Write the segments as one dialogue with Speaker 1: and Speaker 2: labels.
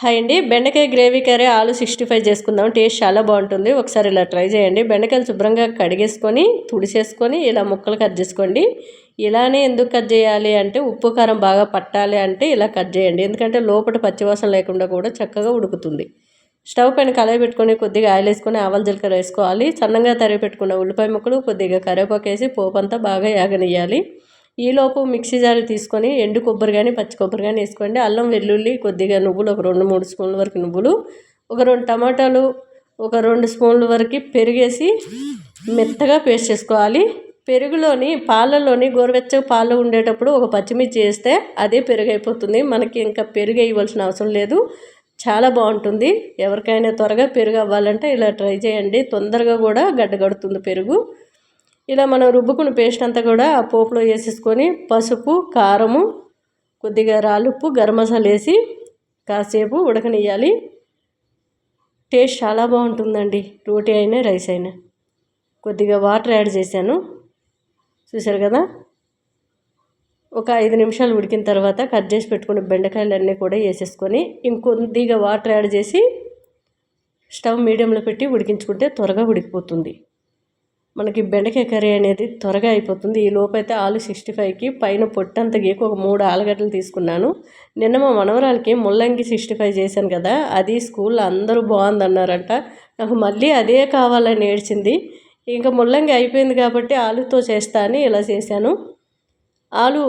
Speaker 1: Hi అండి. బెండకాయ gravy curry aloo sixty five చేసుకుందాం. టేస్ట్ చాలా బాగుంటుంది. ఒకసారి ఇలా ట్రై చేయండి. బెండకాయలు శుభ్రంగా కడిగేసుకొని తుడిసేసుకొని ఇలా ముక్కలు కట్ చేసుకోండి. ఇలానే ఎందుకు కట్ చేయాలి అంటే ఉప్పు కారం బాగా పట్టాలి అంటే ఇలా కట్ చేయండి. ఎందుకంటే లోపల పచ్చివాసన లేకుండా కూడా చక్కగా ఉడుకుతుంది. స్టవ్ పైన కలయి పెట్టుకొని కొద్దిగా ఆయిల్ వేసుకొని ఆవాల జీలకర్ర వేసుకోవాలి. సన్నంగా తరిగి పెట్టుకున్న ఉల్లిపాయ ముక్కలు కొద్దిగా కరివేపాకు వేసి పోపు అంతా బాగా యాగనియ్యాలి. ఈలోపు మిక్సీ జార్ తీసుకొని ఎండు కొబ్బరి కానీ పచ్చి కొబ్బరి కానీ వేసుకోండి. అల్లం వెల్లుల్లి కొద్దిగా నువ్వులు ఒక రెండు మూడు స్పూన్ల వరకు నువ్వులు ఒక రెండు టమాటాలు ఒక రెండు స్పూన్ల వరకు పెరిగేసి మెత్తగా పేస్ట్ చేసుకోవాలి. పెరుగులోని పాలలోని గోరువెచ్చగా పాలు ఉండేటప్పుడు ఒక పచ్చిమిర్చి వేస్తే అదే పెరుగు అయిపోతుంది మనకి ఇంకా పెరుగు వేయవలసిన అవసరం లేదు. చాలా బాగుంటుంది. ఎవరికైనా త్వరగా పెరుగు అవ్వాలంటే ఇలా ట్రై చేయండి. తొందరగా కూడా గడ్డగడుతుంది పెరుగు. ఇలా మనం రుబ్బుకున్న పేస్ట్ అంతా కూడా ఆ పోపులో వేసేసుకొని పసుపు కారము కొద్దిగా రాలుప్పు గరం మసాలా వేసి కాసేపు ఉడకనియాలి టేస్ట్ చాలా బాగుంటుందండి. రోటీ అయినా రైస్ అయినా. కొద్దిగా వాటర్ యాడ్ చేశాను. చూశారు కదా? ఒక ఐదు నిమిషాలు ఉడికిన తర్వాత కట్ చేసి పెట్టుకున్న బెండకాయలన్నీ కూడా వేసేసుకొని ఇంకొద్దిగా వాటర్ యాడ్ చేసి స్టవ్ మీడియంలో పెట్టి ఉడికించుకుంటే త్వరగా ఉడికిపోతుంది. మనకి బెండకాయ కర్రీ అనేది త్వరగా అయిపోతుంది. ఈ లోపైతే ఆలు సిక్స్టీ ఫైవ్కి పైన పొట్టంత గీకి ఒక మూడు ఆలుగడ్డలు తీసుకున్నాను. నిన్న మా మనవరాలకి ముల్లంగి సిక్స్టీ ఫైవ్ చేశాను కదా అది స్కూల్లో అందరూ బాగుందన్నారంట. నాకు మళ్ళీ అదే కావాలని ఏడ్చింది. ఇంకా ముల్లంగి అయిపోయింది కాబట్టి ఆలుతో చేస్తా అని ఇలా చేశాను. ఆలు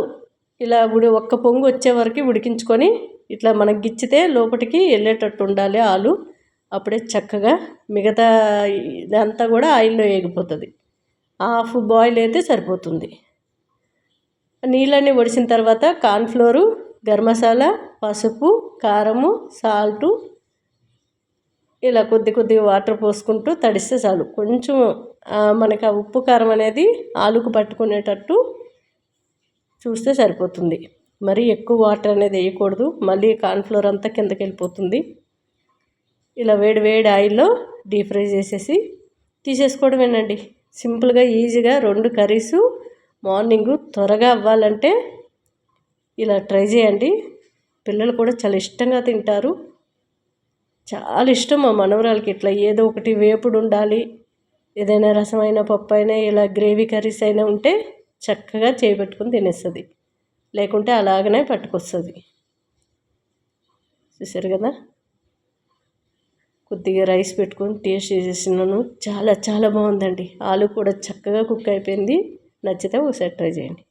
Speaker 1: ఇలా ఉడి ఒక్క పొంగు వచ్చే వరకు ఉడికించుకొని ఇట్లా మనకి గిచ్చితే లోపలికి వెళ్ళేటట్టు ఉండాలి ఆలు. అప్పుడే చక్కగా మిగతా ఇదంతా కూడా ఆయిల్లో వేగిపోతుంది. హాఫ్ బాయిల్ అయితే సరిపోతుంది. నీళ్ళన్నీ ఒడిసిన తర్వాత కార్న్ఫ్లోరు గరం మసాలా పసుపు కారము సాల్టు ఇలా కొద్ది కొద్దిగా వాటర్ పోసుకుంటూ తడిస్తే చాలు. కొంచెం మనకి ఆ ఉప్పు కారం అనేది ఆలుకు పట్టుకునేటట్టు చూస్తే సరిపోతుంది. మరి ఎక్కువ వాటర్ అనేది వేయకూడదు. మళ్ళీ కార్న్ఫ్లోర్ అంతా కిందకి వెళ్ళిపోతుంది. ఇలా వేడి వేడి ఆయిల్లో డీప్ ఫ్రై చేసేసి తీసేసుకోవడమేనండి సింపుల్గా ఈజీగా రెండు కర్రీసు మార్నింగు త్వరగా అవ్వాలంటే ఇలా ట్రై చేయండి. పిల్లలు కూడా చాలా ఇష్టంగా తింటారు. చాలా ఇష్టం మా మనవరాలకి ఇట్లా ఏదో ఒకటి వేపుడు ఉండాలి. ఏదైనా రసమైన పప్పు అయినా ఇలా గ్రేవీ కర్రీస్ అయినా ఉంటే చక్కగా చేపెట్టుకుని తినేస్తుంది. లేకుంటే అలాగనే పట్టుకొస్తుంది. చూసారు కదా? కొద్దిగా రైస్ పెట్టుకొని టేస్ట్ చేసేసినాను. చాలా చాలా బాగుందండి. ఆలు కూడా చక్కగా కుక్ అయిపోయింది. నచ్చితే ఒకసారి ట్రై చేయండి.